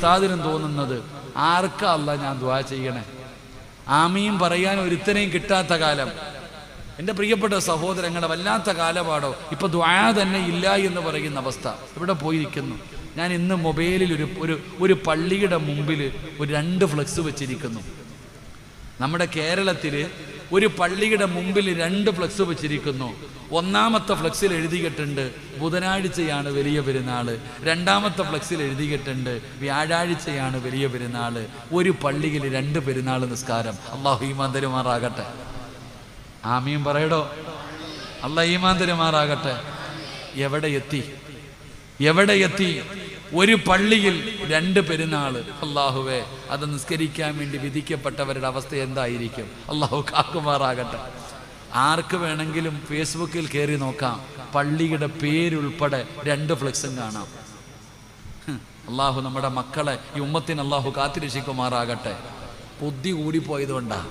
ഉസ്താദിനും തോന്നുന്നത് ആർക്കാ അല്ല ഞാൻ ദ്വാ ചെയ്യണേ? ആമീൻ പറയാൻ ഒരുത്തനെയും കിട്ടാത്ത കാലം. എന്റെ പ്രിയപ്പെട്ട സഹോദരങ്ങളെ വല്ലാത്ത കാലപാടോ ഇപ്പൊ ദ്വാ തന്നെ ഇല്ല എന്ന് പറയുന്ന അവസ്ഥ. ഇവിടെ പോയിരിക്കുന്നു? ഞാൻ ഇന്ന് മൊബൈലിൽ ഒരു ഒരു ഒരു പള്ളിയുടെ മുമ്പിൽ ഒരു രണ്ട് ഫ്ലക്സ് വെച്ചിരിക്കുന്നു. നമ്മുടെ കേരളത്തിൽ ഒരു പള്ളിയുടെ മുമ്പിൽ രണ്ട് ഫ്ലക്സ് വെച്ചിരിക്കുന്നു. ഒന്നാമത്തെ ഫ്ലക്സിൽ എഴുതിയിട്ടുണ്ട് ബുധനാഴ്ചയാണ് വലിയ പെരുന്നാൾ രണ്ടാമത്തെ ഫ്ലക്സിൽ എഴുതിയിട്ടുണ്ട് വ്യാഴാഴ്ചയാണ് വലിയ പെരുന്നാൾ ഒരു പള്ളിയിൽ രണ്ട് പെരുന്നാൾ നിസ്കാരം. അള്ളാഹു ഈമാൻ തരുമാറാകട്ടെ. ആമീൻ പറയടോ. അല്ല ഈമാൻ എവിടെ എത്തി? എവിടെ എത്തി? ഒരു പള്ളിയിൽ രണ്ട് പെരുന്നാൾ അള്ളാഹുവേ അത് നിസ്കരിക്കാൻ വേണ്ടി വിധിക്കപ്പെട്ടവരുടെ അവസ്ഥ എന്തായിരിക്കും? അള്ളാഹു കാക്കുമാറാകട്ടെ. ആർക്ക് വേണമെങ്കിലും ഫേസ്ബുക്കിൽ കയറി നോക്കാം. പള്ളിയുടെ പേരുൾപ്പെടെ രണ്ട് ഫ്ലെക്സും കാണാം. അള്ളാഹു നമ്മുടെ മക്കളെ ഈ ഉമ്മത്തിന് അള്ളാഹു കാത്തിരക്ഷിക്കുമാറാകട്ടെ. ബുദ്ധി കൂടിപ്പോയതുകൊണ്ടാ.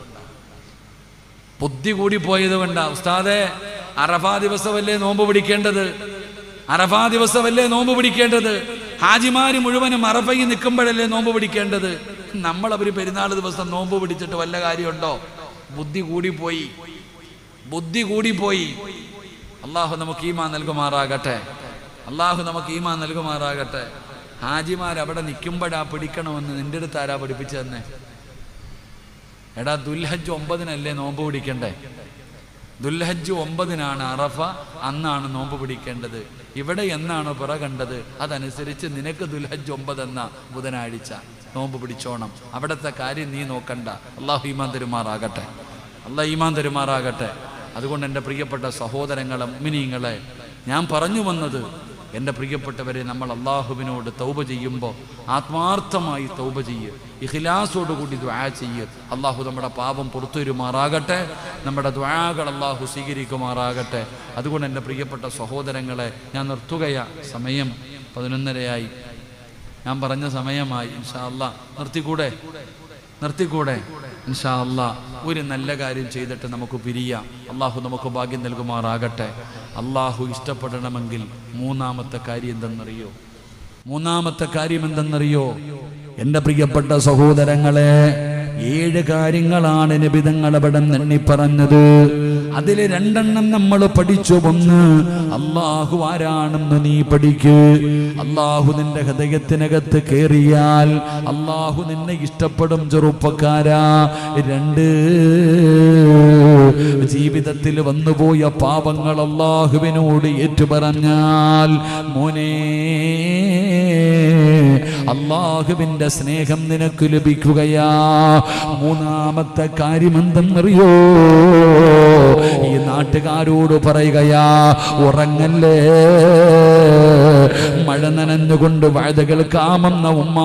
ബുദ്ധി കൂടിപ്പോയത് കൊണ്ടാ ഉസ്താദെ അറഫാ ദിവസമല്ലേ നോമ്പ് പിടിക്കേണ്ടത്? അറഫാ ദിവസമല്ലേ നോമ്പ് പിടിക്കേണ്ടത്? ഹാജിമാര് മുഴുവനും അറഫയിൽ നിൽക്കുമ്പോഴല്ലേ നോമ്പ് പിടിക്കേണ്ടത്? നമ്മൾ അവർ പെരുന്നാൾ ദിവസം നോമ്പ് പിടിച്ചിട്ട് വല്ല കാര്യമുണ്ടോ? ബുദ്ധി കൂടിപ്പോയി. ബുദ്ധി കൂടിപ്പോയി. അള്ളാഹു നമുക്ക് ഈമാ നൽകുമാറാകട്ടെ. അള്ളാഹു നമുക്ക് ഈമാ നൽകുമാറാകട്ടെ. ഹാജിമാർ അവിടെ നിൽക്കുമ്പോഴാ പിടിക്കണമെന്ന് നിന്റെ അടുത്ത് ആരാ പഠിപ്പിച്ചു തന്നെ എടാ ദുൽഹജ് ഒമ്പതിനല്ലേ നോമ്പ് പിടിക്കണ്ടേ? ദുൽഹജ് ഒമ്പതിനാണ് അറഫ അന്നാണ് നോമ്പ് പിടിക്കേണ്ടത്. ഇവിടെ എന്നാണ് പുറ കണ്ടത്? അതനുസരിച്ച് നിനക്ക് ദുൽഹജ് ഒമ്പത് എന്ന ബുധനാഴ്ച. നോമ്പ് പിടിച്ചോണം. അവിടുത്തെ കാര്യം നീ നോക്കണ്ട. അള്ളാഹു ഈമാൻ തരുമാറാകട്ടെ. അള്ളാഹ് ഈമാൻ തരുമാറാകട്ടെ. അതുകൊണ്ട് എന്റെ പ്രിയപ്പെട്ട സഹോദരങ്ങളെ മിനിങ്ങളെ ഞാൻ പറഞ്ഞു വന്നത് എന്റെ പ്രിയപ്പെട്ടവരെ നമ്മൾ അള്ളാഹുവിനോട് തൗബ ചെയ്യുമ്പോൾ ആത്മാർത്ഥമായി തൗബ ചെയ്യ്. ഇഖിലാസോടുകൂടി ദ്വാ ചെയ്യ. അള്ളാഹു നമ്മുടെ പാപം പുറത്തുവരുമാറാകട്ടെ നമ്മുടെ ദ്വാകൾ അള്ളാഹു സ്വീകരിക്കുമാറാകട്ടെ. അതുകൊണ്ട് എന്റെ പ്രിയപ്പെട്ട സഹോദരങ്ങളെ ഞാൻ നിർത്തുകയാണ് സമയം പതിനൊന്നരയായി. ഞാൻ പറഞ്ഞ സമയമായി. ഇൻഷാ അല്ലാ നിർത്തിക്കൂടെ? നിർത്തിക്കൂടെ? ഇൻഷാ അല്ലാ ഒരു നല്ല കാര്യം ചെയ്തിട്ട് നമുക്ക് പിരിയാം. അള്ളാഹു നമുക്ക് ഭാഗ്യം നൽകുമാറാകട്ടെ. അള്ളാഹു ഇഷ്ടപ്പെടണമെങ്കിൽ മൂന്നാമത്തെ കാര്യം എന്തെന്നറിയോ? മൂന്നാമത്തെ കാര്യം എന്തെന്നറിയോ? എന്റെ പ്രിയപ്പെട്ട സഹോദരങ്ങളെ ഏഴ് കാര്യങ്ങളാണ് നിബിതങ്ങൾ അവിടെ എണ്ണി പറഞ്ഞത്. അതിൽ രണ്ടെണ്ണം നമ്മൾ പഠിച്ചു. ഒന്ന് അള്ളാഹു ആരാണെന്ന് നീ പഠിക്ക്. അള്ളാഹു നിന്റെ ഹൃദയത്തിനകത്ത് കയറിയാൽ അള്ളാഹു നിന്നെ ഇഷ്ടപ്പെടും ചെറുപ്പക്കാരാ. രണ്ട് ജീവിതത്തിൽ വന്നുപോയ പാപങ്ങൾ അള്ളാഹുവിനോട് ഏറ്റുപറഞ്ഞാൽ മോനേ അള്ളാഹുവിന്റെ സ്നേഹം നിനക്ക് ലഭിക്കുകയാ. മൂന്നാമത്തെ കാര്യം എന്തെന്നറിയോ? ഈ നാട്ടുകാരോട് പറയുകയാ ഉറങ്ങല്ലേ? മഴ നനഞ്ഞുകൊണ്ട് വഴുതകൾ കാമെന്ന ഉമ്മ.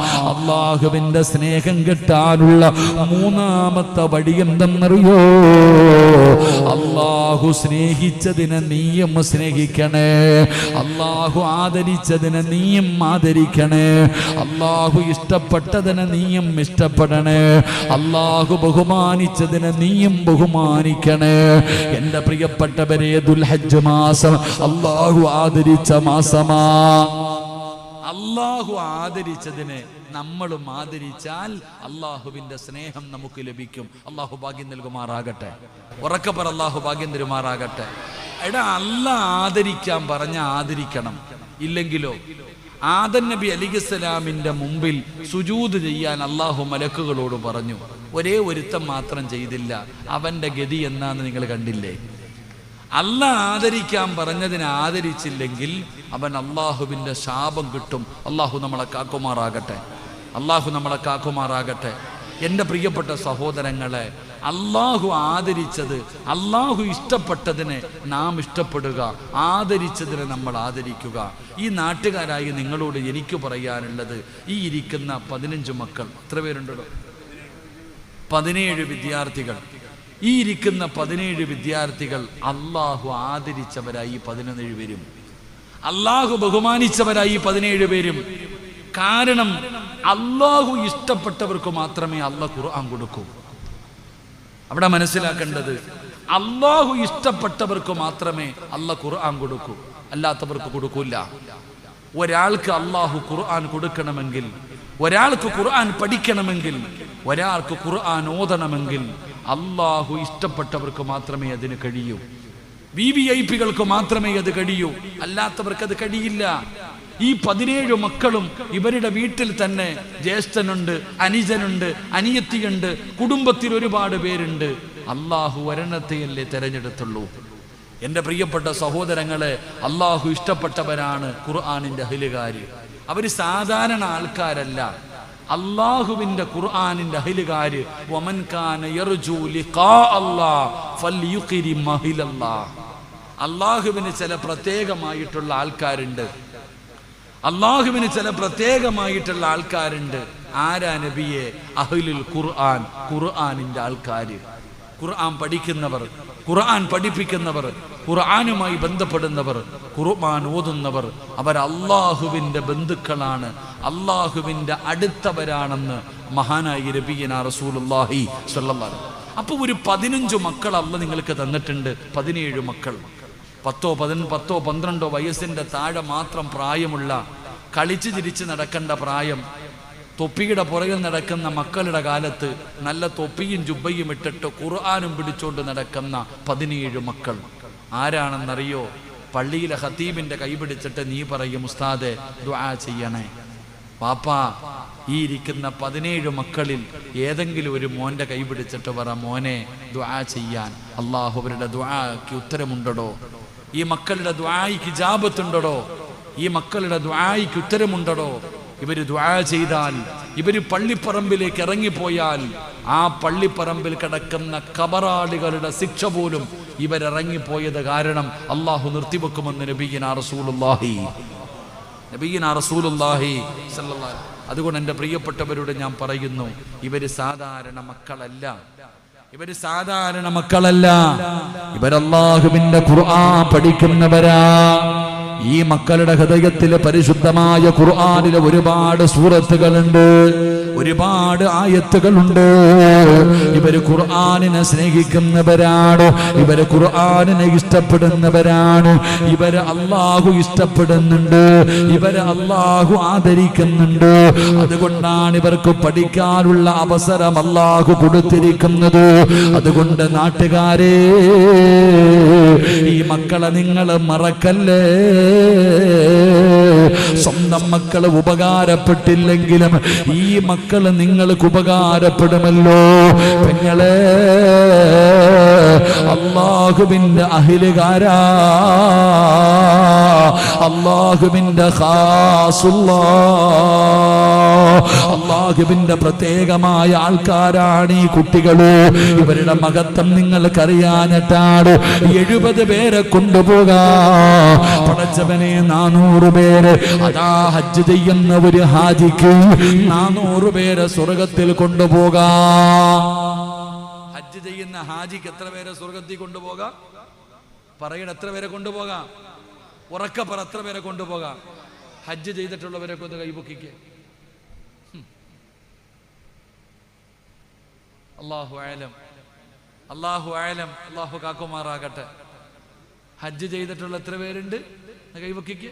അള്ളാഹുവിന്റെ സ്നേഹം കിട്ടാനുള്ള മൂന്നാമത്തെ വഴി എന്തെന്നറിയോ? അള്ളാഹു സ്നേഹിച്ചതിനെ നീയും സ്നേഹിക്കണേ. അള്ളാഹു ആദരിച്ചതിനെ നീയും ആദരിക്കണേ. അള്ളാഹു ഇഷ്ടപ്പെട്ടതിനെ നീയും ഇഷ്ടപ്പെടണേ. അള്ളാഹു ബഹുമാനിച്ചതിനെ നീയും ബഹുമാനിക്കണേ. എന്റെ പ്രിയപ്പെട്ടവരെ ദുൽഹജ്ജ് മാസം അള്ളാഹു ആദരിച്ച മാസമാ. അള്ളാഹു ആദരിച്ചതിനെ നമ്മളും ആദരിച്ചാൽ അള്ളാഹുവിന്റെ സ്നേഹം നമുക്ക് ലഭിക്കും. അള്ളാഹു ഭാഗ്യം നൽകുമാറാകട്ടെ. ഉറക്കപ്പർ അള്ളാഹു ഭാഗ്യം തരുമാറാകട്ടെ. എടാ അല്ല ആദരിക്കാൻ പറഞ്ഞ ആദരിക്കണം. ഇല്ലെങ്കിലോ? ആദൻ നബി അലിഖിസ്സലാമിന്റെ മുമ്പിൽ സുജൂത് ചെയ്യാൻ അള്ളാഹു മലക്കുകളോട് പറഞ്ഞു. ഒരേ ഒരുത്തം മാത്രം ചെയ്തില്ല. അവന്റെ ഗതി എന്നാന്ന് നിങ്ങൾ കണ്ടില്ലേ? അല്ല ആദരിക്കാൻ പറഞ്ഞതിനെ ആദരിച്ചില്ലെങ്കിൽ അവൻ അള്ളാഹുവിന്റെ ശാപം കിട്ടും. അള്ളാഹു നമ്മളെ കാക്കുമാറാകട്ടെ. അള്ളാഹു നമ്മളെ കാക്കുമാറാകട്ടെ. എന്റെ പ്രിയപ്പെട്ട സഹോദരങ്ങളെ അള്ളാഹു ആദരിച്ചത് അള്ളാഹു ഇഷ്ടപ്പെട്ടതിനെ നാം ഇഷ്ടപ്പെടുക ആദരിച്ചതിനെ നമ്മൾ ആദരിക്കുക. ഈ നാട്ടുകാരായി നിങ്ങളോട് എനിക്ക് പറയാനുള്ളത് ഈ ഇരിക്കുന്ന പതിനഞ്ച് മക്കൾ എത്ര പേരുണ്ടല്ലോ? പതിനേഴ് വിദ്യാർത്ഥികൾ. ഈ ഇരിക്കുന്ന പതിനേഴ് വിദ്യാർത്ഥികൾ അള്ളാഹു ആദരിച്ചവരായി പതിനേഴ് പേരും. അള്ളാഹു ബഹുമാനിച്ചവരായി പതിനേഴ് പേരും. കാരണം അള്ളാഹു ഇഷ്ടപ്പെട്ടവർക്ക് മാത്രമേ അള്ള ഖുർആൻ കൊടുക്കൂ. അവിടെ മനസ്സിലാക്കേണ്ടത് അള്ളാഹു ഇഷ്ടപ്പെട്ടവർക്ക് മാത്രമേ അല്ല ഖുർആൻ കൊടുക്കൂ. അല്ലാത്തവർക്ക് കൊടുക്കൂല. ഒരാൾക്ക് അള്ളാഹു ഖുർആൻ കൊടുക്കണമെങ്കിൽ ഒരാൾക്ക് ഖുർആൻ പഠിക്കണമെങ്കിൽ ഒരാൾക്ക് ഖുർആൻ ഓതണമെങ്കിൽ അള്ളാഹു ഇഷ്ടപ്പെട്ടവർക്ക് മാത്രമേ അതിന് കഴിയൂ. വി വി ഐ പികൾക്ക് മാത്രമേ അത് കഴിയൂ. അല്ലാത്തവർക്ക് അത് കഴിയില്ല. ഈ പതിനേഴ് മക്കളും ഇവരുടെ വീട്ടിൽ തന്നെ ജ്യേഷ്ഠനുണ്ട് അനിജനുണ്ട് അനിയത്തിയുണ്ട് കുടുംബത്തിൽ ഒരുപാട് പേരുണ്ട്. അള്ളാഹു ഒരെണ്ണത്തെയല്ലേ തെരഞ്ഞെടുത്തുള്ളൂ. എന്റെ പ്രിയപ്പെട്ട സഹോദരങ്ങളെ അള്ളാഹു ഇഷ്ടപ്പെട്ടവരാണ് ഖുർആാനിന്റെ അഹിലുകാർ അവർ സാധാരണ ആൾക്കാരല്ല. അള്ളാഹുവിന്റെ ഖുർആാനിന്റെ അഹിലുകാര് അള്ളാഹുവിന് ചില പ്രത്യേകമായിട്ടുള്ള ആൾക്കാരുണ്ട്. അള്ളാഹുവിന് ചില പ്രത്യേകമായിട്ടുള്ള ആൾക്കാരുണ്ട്. ആരാ നബിയെ? അഹിലുൽ ഖുർആൻ ഖുർആാനിന്റെ ആൾക്കാര്. ഖുർആൻ പഠിക്കുന്നവർ ഖുർആൻ പഠിപ്പിക്കുന്നവർ ഖുർആനുമായി ബന്ധപ്പെടുന്നവർ ഖുർആൻ ഓതുന്നവർ അവർ അള്ളാഹുവിന്റെ ബന്ധുക്കളാണ്. അള്ളാഹുവിന്റെ അടുത്തവരാണെന്ന് മഹാനായി രബീന റസൂലുള്ളാഹി സ്വല്ലല്ലാഹു അപ്പൊ ഒരു പതിനഞ്ചു മക്കൾ അല്ല നിങ്ങൾക്ക് തന്നിട്ടുണ്ട് പതിനേഴ് മക്കൾ. പത്തോ പതിന പത്തോ പന്ത്രണ്ടോ വയസ്സിന്റെ താഴെ മാത്രം പ്രായമുള്ള കളിച്ച് ചിരിച്ച് നടക്കേണ്ട പ്രായം തൊപ്പിയുടെ പുറകിൽ നടക്കുന്ന മക്കളുടെ കാലത്ത് നല്ല തൊപ്പിയും ജുബയും ഇട്ടിട്ട് ഖുർആാനും പിടിച്ചുകൊണ്ട് നടക്കുന്ന പതിനേഴ് മക്കൾ. ആരാണെന്നറിയോ? പള്ളിയിലെ ഹത്തീബിന്റെ കൈ പിടിച്ചിട്ട് നീ പറയും ഉസ്താദെ ദുആ ചെയ്യണേ. പാപ്പാ ഈ ഇരിക്കുന്ന പതിനേഴ് മക്കളിൽ ഏതെങ്കിലും ഒരു മോന്റെ കൈ പിടിച്ചിട്ട് പറ മോനെ ദ്വാ ചെയ്യാൻ. അള്ളാഹു അവരുടെ ദുആക്ക് ഉത്തരമുണ്ടടോ. ഈ മക്കളുടെ ദ്വായിക്ക് ജാപത്തുണ്ടടോ ഈ മക്കളുടെ ദ്വായിക്ക് ഉത്തരമുണ്ടടോ. ഇവർ ദ്വാ ചെയ്താൽ ഇവർ പള്ളിപ്പറമ്പിലേക്ക് ഇറങ്ങിപ്പോയാൽ ആ പള്ളിപ്പറമ്പിൽ കിടക്കുന്ന കബറാളികളുടെ ശിക്ഷ പോലും ഇവരിറങ്ങിപ്പോയത് കാരണം അള്ളാഹു നിർത്തിവെക്കുമെന്ന് നബീന റസൂലുള്ളാഹി. സല്ലല്ലാഹു അതുകൊണ്ട് എന്റെ പ്രിയപ്പെട്ടവരോട് ഞാൻ പറയുന്നു ഇവർ സാധാരണ മക്കളല്ല. ഇവർ സാധാരണ മക്കളല്ല. ഇവരല്ലാഹുവിന്റെ ഖുർആൻ പഠിക്കുന്നവരാ. ഈ മക്കളുടെ ഹൃദയത്തിലെ പരിശുദ്ധമായ ഖുർആനിലെ ഒരുപാട് സൂറത്തുകളുണ്ട്. ഒരുപാട് ആയത്തുകളുണ്ട്. ഇവർ ഖുർആാനിനെ സ്നേഹിക്കുന്നവരാണ്. ഇവർ ഖുർആാനിനെ ഇഷ്ടപ്പെടുന്നവരാണ്. ഇവർ അള്ളാഹു ഇഷ്ടപ്പെടുന്നുണ്ട്. ഇവർ അള്ളാഹു ആദരിക്കുന്നുണ്ട്. അതുകൊണ്ടാണ് ഇവർക്ക് പഠിക്കാനുള്ള അവസരം അള്ളാഹു കൊടുത്തിരിക്കുന്നത്. അതുകൊണ്ട് നാട്ടുകാരെ ഈ മക്കളെ നിങ്ങൾ മറക്കല്ലേ? സ്വന്തം മക്കൾ ഉപകാരപ്പെട്ടില്ലെങ്കിലും ഈ മക്കൾ നിങ്ങൾക്ക് ഉപകാരപ്പെടുമല്ലോ. പെങ്ങളെ. അള്ളാഹുവിന്റെ അഹിലുകാരാ. അള്ളാഹുബിന്റെ ഖാസുല്ലാ. പ്രത്യേകമായ ആൾക്കാരാണ് ഈ കുട്ടികൾ. ഇവരുടെ മഹത്വം നിങ്ങൾക്കറിയാനിട്ടാണ് എഴുപത് പേരെ കൊണ്ടുപോകാ. പടച്ചവനെ നാനൂറ് പേര്. അതാ ഹജ്ജ് ചെയ്യുന്ന ഒരു ഹാജിക്ക് നാനൂറ് പേരെ സ്വർഗത്തിൽ കൊണ്ടുപോകാ. ചെയ്യുന്ന ഹാജിക്ക് എത്ര പേരെ സ്വർഗത്തിൽ കൊണ്ടുപോകാം? പറയണ എത്ര പേരെ കൊണ്ടുപോകാം? ഉറക്കപ്പറ എത്ര പേരെ കൊണ്ടുപോകാം? ഹജ്ജ് ചെയ്തിട്ടുള്ളവരൊക്കെ ഒന്ന് കൈപൊക്കിക്ക്. അള്ളാഹു ആയാലും അള്ളാഹു ആയാലും അള്ളാഹു കാക്കുമാറാകട്ടെ. ഹജ്ജ് ചെയ്തിട്ടുള്ള എത്ര പേരുണ്ട്? കൈവക്കിക്ക്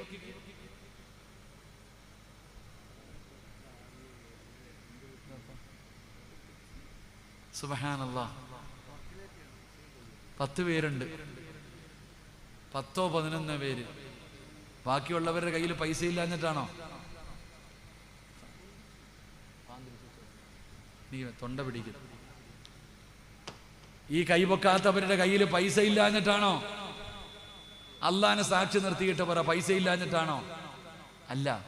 സുബഹാനല്ലാ പത്ത് പേരുണ്ട്. പത്തോ പതിനൊന്നോ പേര്. ബാക്കിയുള്ളവരുടെ കയ്യിൽ പൈസ ഇല്ലാഞ്ഞിട്ടാണോ? നീ തൊണ്ട പിടിക്കുന്നു ഈ കൈപൊക്കാത്തവരുടെ കയ്യിൽ പൈസ ഇല്ലാഞ്ഞിട്ടാണോ? അള്ളാനെ സാക്ഷി നിർത്തിയിട്ട് പറ പൈസ ഇല്ലാഞ്ഞിട്ടാണോ? അല്ല.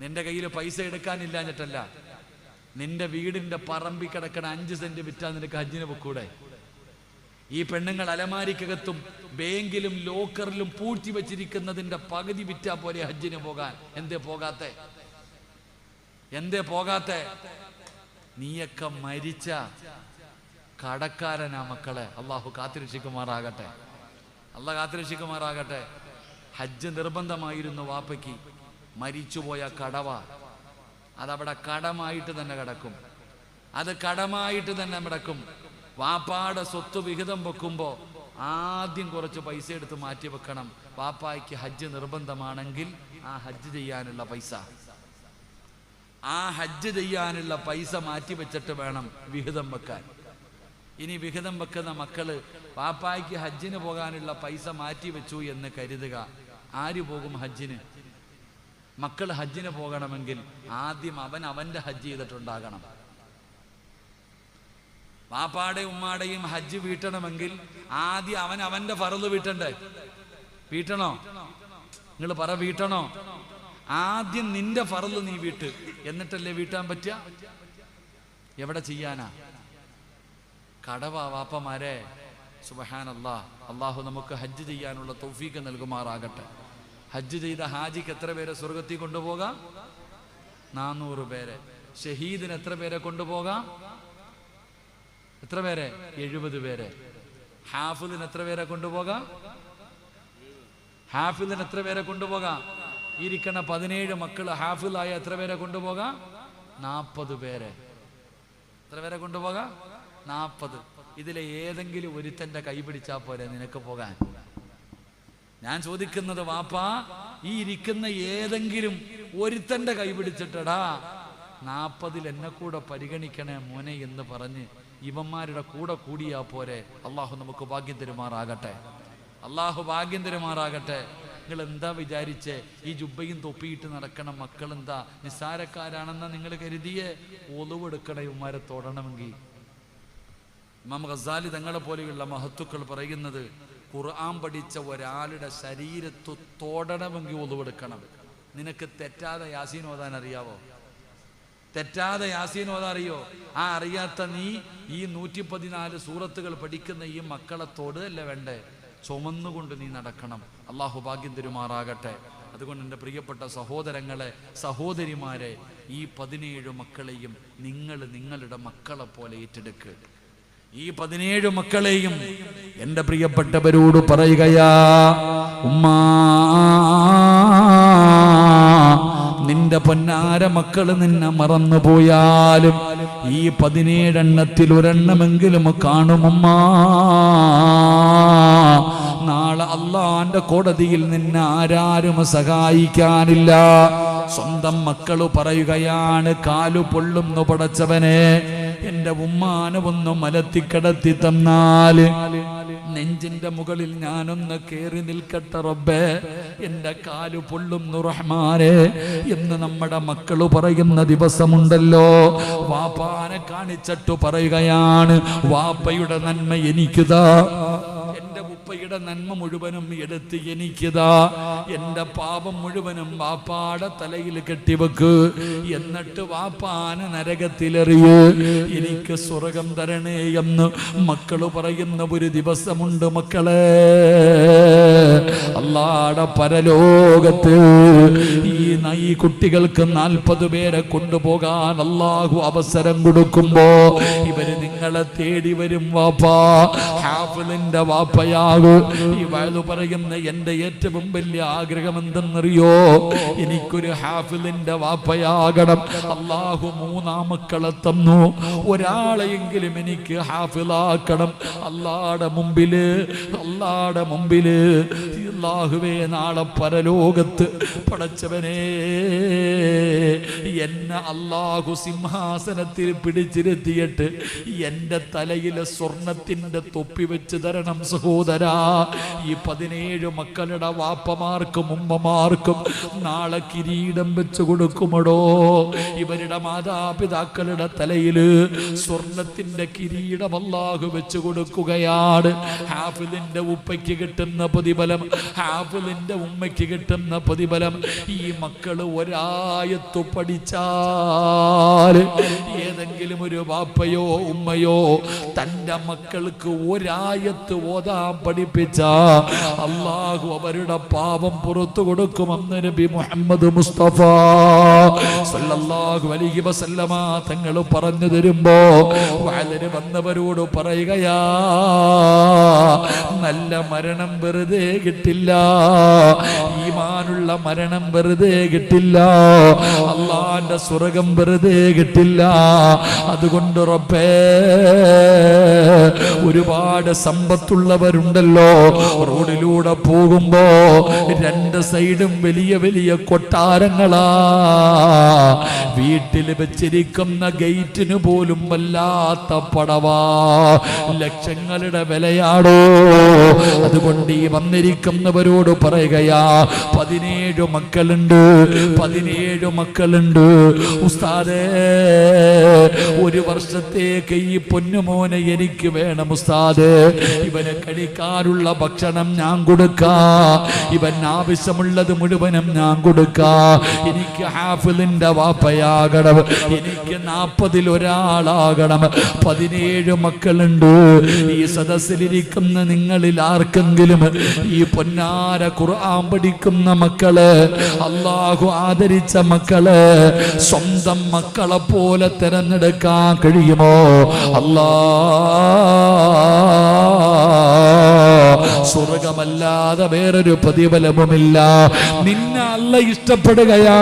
നിന്റെ കയ്യിൽ പൈസ എടുക്കാനില്ലാഞ്ഞിട്ടല്ല നിന്റെ വീടിന്റെ പറമ്പി കിടക്കണ അഞ്ച് സെന്റ് വിറ്റാ നിനക്ക് ഹജ്ജിന് പൊക്കൂടെ? ഈ പെണ്ണുങ്ങൾ അലമാരിക്കകത്തും ബാങ്കിലും ലോക്കറിലും പൂഴ്ത്തി വെച്ചിരിക്കുന്നതിന്റെ പകുതി വിറ്റാ പോലെ ഹജ്ജിന് പോകാൻ. എന്തേ പോകാത്തെ? എന്തേ പോകാത്തെ? നീയൊക്കെ മരിച്ച കടക്കാരനാ മക്കളെ. അള്ളാഹു കാത്തിരക്ഷിക്കുമാറാകട്ടെ. അല്ല കാത്തിരക്ഷിക്കുമാറാകട്ടെ. ഹജ്ജ് നിർബന്ധമായിരുന്നു വാപ്പയ്ക്ക്. മരിച്ചുപോയ കടവ. അതവിടെ കടമായിട്ട് തന്നെ കിടക്കും. അത് കടമായിട്ട് തന്നെ കിടക്കും. വാപ്പാടെ സ്വത്ത് വിഹിതം വെക്കുമ്പോൾ ആദ്യം കുറച്ച് പൈസ എടുത്ത് മാറ്റി വെക്കണം. വാപ്പായ്ക്ക് ഹജ്ജ് നിർബന്ധമാണെങ്കിൽ ആ ഹജ്ജ് ചെയ്യാനുള്ള പൈസ. ആ ഹജ്ജ് ചെയ്യാനുള്ള പൈസ മാറ്റി വെച്ചിട്ട് വേണം വിഹിതം വെക്കാൻ. ഇനി വിഹിതം വെക്കുന്ന മക്കൾ വാപ്പായ്ക്ക് ഹജ്ജിന് പോകാനുള്ള പൈസ മാറ്റി വെച്ചു എന്ന് കരുതുക. ആര് പോകും ഹജ്ജിന്? മക്കൾ ഹജ്ജിന് പോകണമെങ്കിൽ ആദ്യം അവൻ അവന്റെ ഹജ്ജ് ചെയ്തിട്ടുണ്ടാകണം. വാപ്പാടെ ഉമ്മാടെയും ഹജ്ജ് വീട്ടണമെങ്കിൽ ആദ്യം അവൻ അവന്റെ ഫറൽ വീട്ടണ്ടേ? വീട്ടണോ? നിങ്ങൾ പറ വീട്ടണോ? ആദ്യം നിന്റെ ഫറൽ നീ വീട്ട്. എന്നിട്ടല്ലേ വീട്ടാൻ പറ്റുക? എവിടെ ചെയ്യാനാ? കടവാ വാപ്പമാരെ. സുബഹാനല്ലാ. അള്ളാഹു നമുക്ക് ഹജ്ജ് ചെയ്യാനുള്ള തൗഫീക്ക് നൽകുമാറാകട്ടെ. ഹജ്ജ് ചെയ്ത ഹാജിക്ക് എത്ര പേരെ സ്വർഗത്തിൽ കൊണ്ടുപോകാം? നാനൂറ് പേരെ. ഷഹീദിന് എത്ര പേരെ കൊണ്ടുപോകാം? എത്ര പേരെ? എഴുപത് പേരെ. ഹാഫിദിന് എത്ര പേരെ കൊണ്ടുപോകാം? ഹാഫിദിന് എത്ര പേരെ കൊണ്ടുപോകാം? ഇരിക്കണ പതിനേഴ് മക്കൾ ഹാഫിലായ എത്ര പേരെ കൊണ്ടുപോകാം? നാൽപ്പത് പേരെ. എത്ര പേരെ കൊണ്ടുപോകാം? നാൽപ്പത് ഇതിലെ ഏതെങ്കിലും ഒരുത്തന്റെ കൈ പിടിച്ചാ പോരെ നിനക്ക് പോകാൻ. ഞാൻ ചോദിക്കുന്നത് വാപ്പാ ഈ ഇരിക്കുന്ന ഏതെങ്കിലും ഒരുത്തന്റെ കൈ പിടിച്ചിട്ടടാ നാപ്പതിൽ എന്നെ കൂടെ പരിഗണിക്കണേ മോനെ എന്ന് പറഞ്ഞ് ഇവന്മാരുടെ കൂടെ കൂടിയാ പോരെ. അള്ളാഹു നമുക്ക് ഭാഗ്യം തരുമാറാകട്ടെ. അള്ളാഹു ഭാഗ്യം തരുമാറാകട്ടെ. നിങ്ങൾ എന്താ വിചാരിച്ച്? ഈ ജുബയും തൊപ്പിയിട്ട് നടക്കണ മക്കൾ എന്താ നിസ്സാരക്കാരാണെന്നാ നിങ്ങൾ കരുതിയേ? ഒളിവെടുക്കണ ഇവന്മാരെ തൊടണമെങ്കിൽ. ഇമാം ഖസാലി തങ്ങളെ പോലെയുള്ള മഹത്തുക്കൾ പറയുന്നത് ഖുർആൻ പഠിച്ച ഒരാളുടെ ശരീരത്ത് തോടണമെങ്കിൽ ഒളിവെടുക്കണം നിനക്ക് തെറ്റാതെ യാസീൻ ഓതാൻ അറിയാവോ? തെറ്റാതെ യാസീൻ അതറിയോ ആ അറിയാത്ത നീ ഈ നൂറ്റി പതിനാല് സൂറത്തുകൾ പഠിക്കുന്ന ഈ മക്കളെ അല്ല വേണ്ടേ? ചുമന്നുകൊണ്ട് നീ നടക്കണം. അള്ളാഹു ഭാഗ്യം തരുമാറാകട്ടെ. അതുകൊണ്ട് എന്റെ പ്രിയപ്പെട്ട സഹോദരങ്ങളെ സഹോദരിമാരെ ഈ പതിനേഴ് മക്കളെയും നിങ്ങൾ നിങ്ങളുടെ മക്കളെ പോലെ ഏറ്റെടുക്കുക ഈ പതിനേഴ് മക്കളെയും എന്റെ പ്രിയപ്പെട്ടവരോട് പറയുകയാ ഉമ്മാ പൊന്നാര മക്കൾ നിന്നെ മറന്നു പോയാലും ഈ പതിനേഴെണ്ണത്തിൽ ഒരെണ്ണമെങ്കിലും കാണുമമ്മാ. നാളെ അള്ളാന്റെ കോടതിയിൽ നിന്നെ ആരാരും സഹായിക്കാനില്ല. സ്വന്തം മക്കൾ പറയുകയാണ് കാലു പൊള്ളുന്നു പടച്ചവനെ. എന്റെ ഉമ്മാനെ ഒന്ന് മലത്തിക്കടത്തി തന്നാൽ. നെഞ്ചിന്റെ മുകളിൽ ഞാനൊന്ന് കേറി നിൽക്കട്ടെ റബ്ബേ. എന്റെ കാലു പൊള്ളും റഹ്മാനെ. എന്ന് നമ്മുടെ മക്കൾ പറയുന്ന ദിവസമുണ്ടല്ലോ. വാപ്പാനെ കാണിച്ചിട്ട് പറയുകയാണ് വാപ്പയുടെ നന്മ എനിക്കുതാ. എന്റെ നന്മ മുഴുവനും എടുത്ത് എനിക്കിതാ. എന്റെ പാപം മുഴുവനും വാപ്പാടെ തലയിൽ കെട്ടിവെക്ക്. എന്നിട്ട് വാപ്പാന് നരകത്തിലെറിയൂ. എനിക്ക് സ്വർഗം തരണേ എന്ന് മക്കൾ പറയുന്ന ഒരു ദിവസമുണ്ട് മക്കളെ. അല്ലാടെ പരലോകത്ത് ഈ നൈ കുട്ടികൾക്ക് നാൽപ്പത് പേരെ കൊണ്ടുപോകാൻ അല്ലാഹു അവസരം കൊടുക്കുമ്പോ ഇവർ നിങ്ങളെ തേടി വരും വാപ്പാ. ഹാഫിലിന്റെ ഈ വയലു പറയുന്ന എന്റെ ഏറ്റവും വലിയ ആഗ്രഹം എന്തെന്നറിയോ എനിക്കൊരു ഹാഫിലിന്റെ വാപ്പയാകണം. അള്ളാഹു മൂന്നാമക്കളെ തന്നു. ഒരാളെയെങ്കിലും എനിക്ക് ഹാഫിലാക്കണം. അള്ളാടെ മുമ്പിൽ അള്ളാടെ മുമ്പിൽ. അള്ളാഹുവേ നാളെ പരലോകത്ത് പടച്ചവനെ എന്നെ അള്ളാഹു സിംഹാസനത്തിൽ പിടിച്ചിരുത്തിയിട്ട് എന്റെ തലയിലെ സ്വർണത്തിന്റെ തൊപ്പി വെച്ച് തരണം സഹോദരാ ഈ പതിനേഴ് മക്കളുടെ വാപ്പമാർക്കും ഉമ്മമാർക്കും നാളെ കിരീടം വെച്ചു കൊടുക്കുമടോ. ഇവരുടെ മാതാപിതാക്കളുടെ തലയിൽ സ്വർണത്തിന്റെ കിരീടം അല്ലാഹു വെച്ചു കൊടുക്കുകയാണ്. ഹാഫിലിന്റെ ഉപ്പയ്ക്ക് കിട്ടുന്ന പ്രതിഫലം ഹാഫിലിന്റെ ഉമ്മയ്ക്ക് കിട്ടുന്ന പ്രതിഫലം ഈ മക്കൾ ഒരായത്തു പഠിച്ചാൽ ഏതെങ്കിലും ഒരു വാപ്പയോ ഉമ്മയോ തന്റെ മക്കൾക്ക് ഒരായത്ത് ഓതാൻ പഠിപ്പിച്ച അള്ളാഹു അവരുടെ പാപം പുറത്തു കൊടുക്കുമെന്ന് നബി മുഹമ്മദ് മുസ്തഫ. സല്ലല്ലാഹു അലൈഹി വസല്ലമ തങ്ങൾ പറഞ്ഞു തരുമ്പോ വളരെ വന്നവരോട് പറയുകയാ നല്ല മരണം വെറുതെ കിട്ടില്ല ഈമാനുള്ള മരണം വെറുതെ കിട്ടില്ല അള്ളാന്റെ സ്വർഗം വെറുതെ കിട്ടില്ല. അതുകൊണ്ട് റബ്ബേ ഒരുപാട് സമ്പത്തുള്ളവരുണ്ടല്ലോ. റോഡിലൂടെ പോകുമ്പോ രണ്ട് സൈഡും വലിയ വലിയ കൊട്ടാരങ്ങളാ. വീട്ടിൽ വെച്ചിരിക്കുന്ന ഗേറ്റിന് പോലും വല്ലാത്ത പടവാ. ലക്ഷങ്ങളുടെ വിലയാടോ. അതുകൊണ്ട് ഈ വന്നിരിക്കുന്നവരോട് പറയുകയാ പതിനേഴ് മക്കളുണ്ട് പതിനേഴ് മക്കളുണ്ട്. ഉസ്താദേ ഒരു വർഷത്തേക്ക് ഈ പൊന്നുമോനെ എനിക്ക് വേണം ഉസ്താദ്. ഇവന് കഴിക്കാനുള്ള ഭക്ഷണം ഞാൻ കൊടുക്കാ? ഇവൻ ആവശ്യമുള്ളത് മുഴുവനും ഞാൻ കൊടുക്കാ. എനിക്ക് ഹാഫിലിന്റെ വാപ്പയാകണം. എനിക്ക് നാപ്പതിൽ ഒരാളാകണം. പതിനേഴ് മക്കളുണ്ട്. ഈ സദസ്സിലിരിക്കുന്ന നിങ്ങളിൽ ആർക്കെങ്കിലും ഈ പൊന്നാര ഖുർആൻ പഠിക്കുന്ന മക്കൾ അള്ളാഹു ആദരിച്ച മക്കൾ സ്വന്തം മക്കളെ പോലെ തിരഞ്ഞെടുക്കാൻ കഴിയുമോ? അല്ലാ സ്വർഗമല്ലാതെ വേറൊരു പ്രതിഫലവുമില്ല. നിന്നെ അല്ല ഇഷ്ടപ്പെടുകയാ